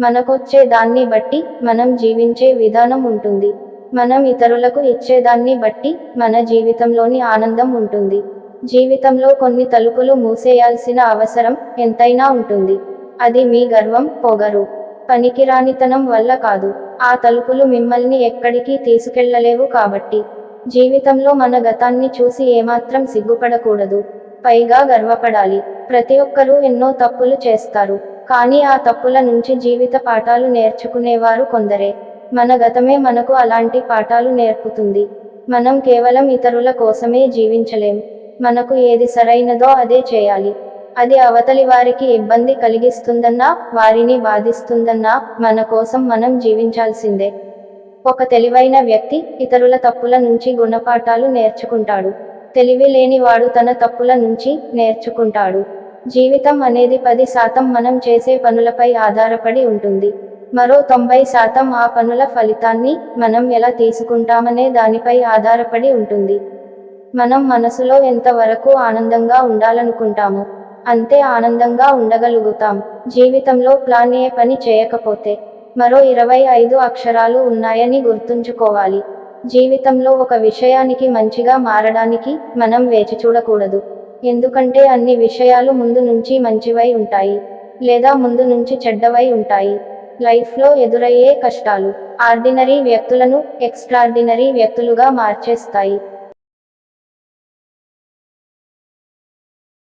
మనకొచ్చే దాన్ని బట్టి మనం జీవించే విధానం ఉంటుంది. మనం ఇతరులకు ఇచ్చేదాన్ని బట్టి మన జీవితంలోని ఆనందం ఉంటుంది. జీవితంలో కొన్ని తలుపులు మూసేయాల్సిన అవసరం ఎంతైనా ఉంటుంది. అది మీ గర్వం పొగరు. పనికిరానితనం వల్ల కాదు. ఆ తలుపులు మిమ్మల్ని ఎక్కడికి తీసుకెళ్ళలేవు కాబట్టి. జీవితంలో మన గతాన్ని చూసి ఏమాత్రం సిగ్గుపడకూడదు. పైగా గర్వపడాలి. ప్రతి ఒక్కరూ ఎన్నో తప్పులు చేస్తారు. కానీ ఆ తప్పుల నుంచి జీవిత పాఠాలు నేర్చుకునేవారు కొందరే. మన గతమే మనకు అలాంటి పాఠాలు నేర్పుతుంది. మనం కేవలం ఇతరుల కోసమే జీవించలేం. మనకు ఏది సరైనదో అదే చేయాలి. అది అవతలి వారికి ఇబ్బంది కలిగిస్తుందన్నా వారిని బాధిస్తుందన్నా మన కోసం మనం జీవించాల్సిందే. ఒక తెలివైన వ్యక్తి ఇతరుల తప్పుల నుంచి గుణపాఠాలు నేర్చుకుంటాడు. తెలివి లేనివాడు తన తప్పుల నుంచి నేర్చుకుంటాడు. జీవితం అనేది పది శాతం మనం చేసే పనులపై ఆధారపడి ఉంటుంది. మరో తొంభై శాతం ఆ పనుల ఫలితాన్ని మనం ఎలా తీసుకుంటామనే దానిపై ఆధారపడి ఉంటుంది. మనం మనసులో ఎంతవరకు ఆనందంగా ఉండాలనుకుంటామో అంతే ఆనందంగా ఉండగలుగుతాం. జీవితంలో ప్లాన్ ఏ పని చేయకపోతే మరో ఇరవై ఐదు అక్షరాలు ఉన్నాయని గుర్తుంచుకోవాలి. జీవితంలో ఒక విషయానికి మంచిగా మారడానికి మనం వేచి చూడకూడదు. ఎందుకంటే అన్ని విషయాలు ముందు నుంచి మంచివై ఉంటాయి లేదా ముందు నుంచి చెడ్డవై ఉంటాయి. లైఫ్లో ఎదురయ్యే కష్టాలు ఆర్డినరీ వ్యక్తులను ఎక్స్ట్రార్డినరీ వ్యక్తులుగా మార్చేస్తాయి.